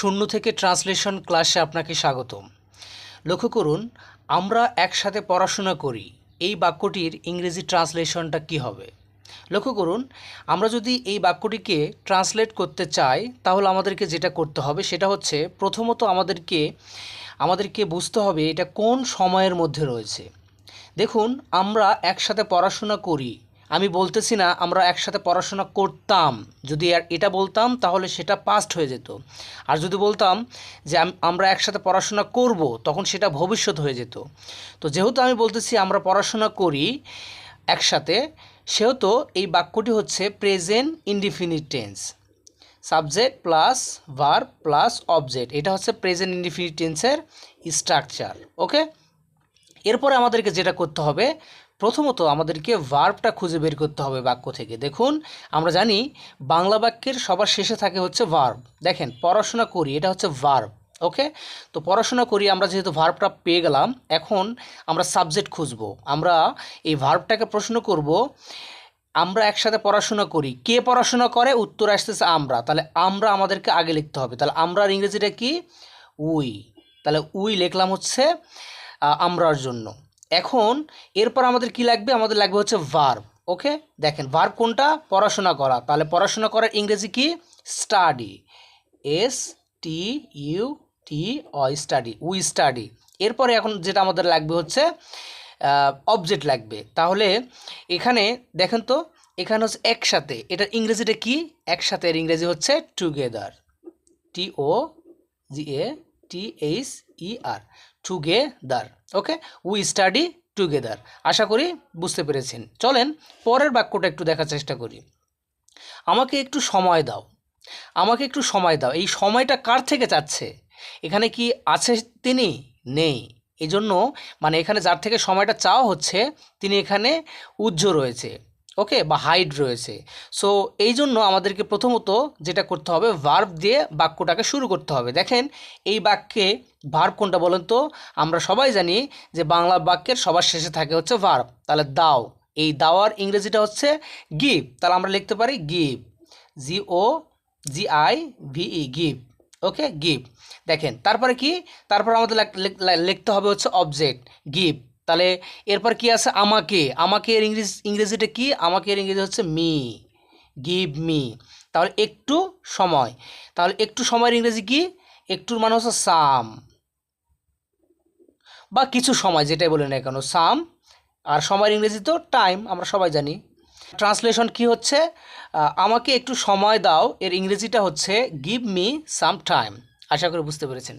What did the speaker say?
শূন্য থেকে ট্রান্সলেশন ক্লাসে আপনাকে স্বাগতম। লক্ষ্য করুন, আমরা একসাথে পড়াশোনা করি, এই বাক্যটির ইংরেজি ট্রান্সলেশনটা কি হবে? লক্ষ্য করুন, আমরা যদি এই বাক্যটিকে ট্রান্সলেট করতে চাই, তাহলে আমাদেরকে যেটা করতে হবে সেটা হচ্ছে প্রথমত আমাদেরকে আমাদেরকে বুঝতে হবে এটা কোন সময়ের মধ্যে রয়েছে। দেখুন, আমরা একসাথে পড়াশোনা করি আমি বলতেছি না, আমরা একসাথে পড়াশোনা করতাম। যদি এটা বলতাম, তাহলে সেটা পাস্ট হয়ে যেত। আর যদি বলতাম যে আমরা একসাথে পড়াশোনা করব, তখন সেটা ভবিষ্যৎ হয়ে যেত। তো যেহেতু আমি বলতেছি আমরা পড়াশোনা করি একসাথে, সেহেতু এই বাক্যটি হচ্ছে present indefinite tense subject plus verb plus object এটা হচ্ছে প্রেজেন্ট ইনডিফিনিট টেন্সের স্ট্রাকচার ওকে এরপরে আমাদেরকে যেটা করতে হবে, প্রথমত আমাদেরকে ভার্বটা খুঁজে বের করতে হবে বাক্য থেকে। দেখুন, আমরা জানি বাংলা বাক্যের সবার শেষে থাকে হচ্ছে ভার্ব দেখেন, পড়াশোনা করি, এটা হচ্ছে ভার্ব ওকে তো পড়াশোনা করি, আমরা যেহেতু ভার্বটা পেয়ে গেলাম, এখন আমরা সাবজেক্ট খুঁজবো। আমরা এই ভার্বটাকে প্রশ্ন করব, আমরা একসাথে পড়াশোনা করি, কে পড়াশোনা করে, উত্তর আসতেছে আমরা। তাহলে আমরা আমাদেরকে আগে লিখতে হবে। তাহলে আমরার ইংরেজিটা কি? উই তাহলে উই লিখলাম হচ্ছে আমরার জন্য। এখন এরপর আমাদের কি লাগবে? আমাদের লাগবে হচ্ছে ভার্ব ওকে দেখেন ভার্ব কোনটা? পড়াশোনা করা। তাহলে পড়াশোনা করার ইংরেজি কি? Study S T U T O study we study এরপরে এখন যেটা আমাদের লাগবে হচ্ছে অবজেক্ট লাগবে। তাহলে এখানে দেখেন তো, এখানে হচ্ছে একসাথে, এটার ইংরেজিটা কি? একসাথে এর ইংরেজি হচ্ছে together T O G A T H E R together okay we study together আশা করি বুঝতে পেরেছেন। চলেন পরের বাক্যটা একটু দেখার চেষ্টা করি। আমাকে একটু সময় দাও। আমাকে একটু সময় দাও। এই সময়টা কার থেকে চাচ্ছে এখানে কি আছে তিনি? নেই। এই জন্য মানে এখানে যার থেকে সময়টা চাওয়া হচ্ছে, তিনি এখানে উজ্জ্ব রয়েছে। ওকে, বা হাইড রয়েছে। সো এই জন্য আমাদেরকে প্রথমত যেটা করতে হবে ভার্ব দিয়ে বাক্যটাকে শুরু করতে হবে। দেখেন, এই বাক্যে ভার্ব কোনটা বলেন তো? আমরা সবাই জানি যে বাংলা বাক্যের সবার শেষে থাকে হচ্ছে ভার্ব তাহলে দাও। এই দাওয়ার ইংরেজিটা হচ্ছে গিভ তাহলে আমরা লিখতে পারি give G O G I V E give okay give দেখেন, তারপরে কি? তারপর আমাদের লিখতে হবে হচ্ছে অবজেক্ট গিভ তাহলে এরপর কি আছে? আমাকে। আমাকে এর ইংরেজি, ইংরেজিটা কি? আমাকে এর ইংরেজি হচ্ছে মি গিভ মি তাহলে একটু সময়। তাহলে একটু সময়ের ইংরেজি কি? একটুর মানে হচ্ছে সাম বা কিছু সময়, যেটাই বলে না কেন সাম আর সময়ের ইংরেজি তো টাইম আমরা সবাই জানি। ট্রান্সলেশন কি হচ্ছে? আমাকে একটু সময় দাও। এর ইংরেজিটা হচ্ছে গিভ মি সাম টাইম আশা করি বুঝতে পেরেছেন।